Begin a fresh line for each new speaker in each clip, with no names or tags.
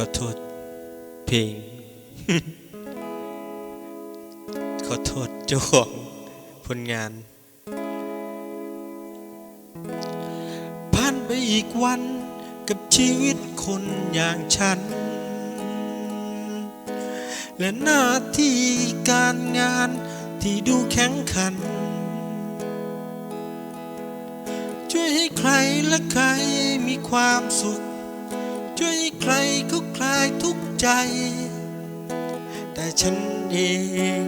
ขอโทษ เพลง ขอโทษเจ้าของผลงาน ผ่านไปอีกวันกับชีวิตคนอย่างฉัน และหน้าที่การงานที่ดูแข็งขัน ช่วยให้ใครและใครมีความสุข ช่วยใครเขาคลายทุกใจ แต่ฉันเอง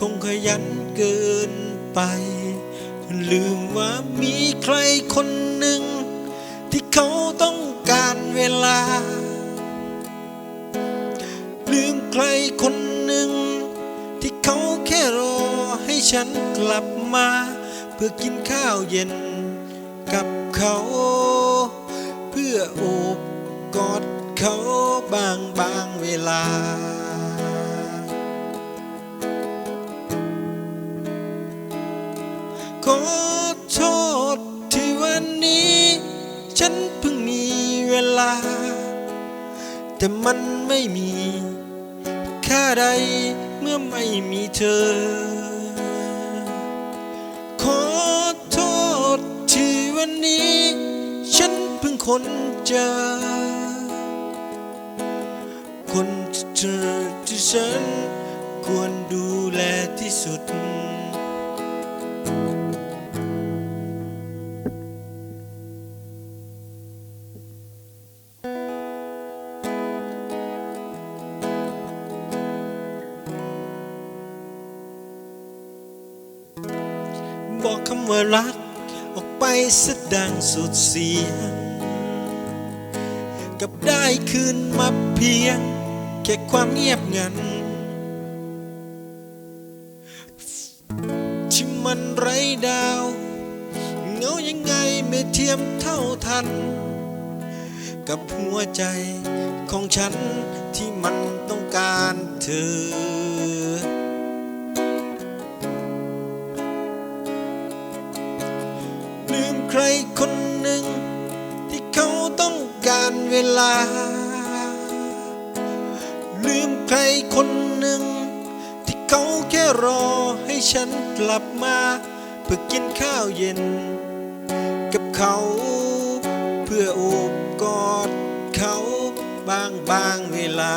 คงขยันเกินไป ลืมว่ามีใครคนหนึ่ง ที่เขาต้องการเวลา ลืมใครคนหนึ่ง ที่เขาแค่รอให้ฉันกลับมา เพื่อกินข้าวเย็นกับเขา เพื่อโอบกอดเขาบางบางเวลา ขอโทษที่วันนี้ ฉันเพิ่งมีเวลา แต่มันไม่มีค่าใดเมื่อไม่มีเธอ ขอโทษที่วันนี้ คนเจอ คนเธอที่ฉันควรดูแลที่สุด บอกคำว่ารักออกไปสดังสุดเสียง กับได้คืนมาเพียง แค่ความเงียบงัน ที่มันไร้ดาวเงายังไงไม่เทียมเท่าทัน กับหัวใจของฉันที่มันต้องการเธอลืมใครคน การเวลา ลืมใครคนหนึ่ง ที่เขาแค่รอให้ฉันกลับมา เพื่อกินข้าวเย็น กับเขา เพื่อโอบกอดเขาบางบางเวลา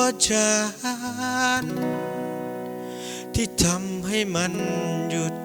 พ่อจานที่ทำให้มันหยุด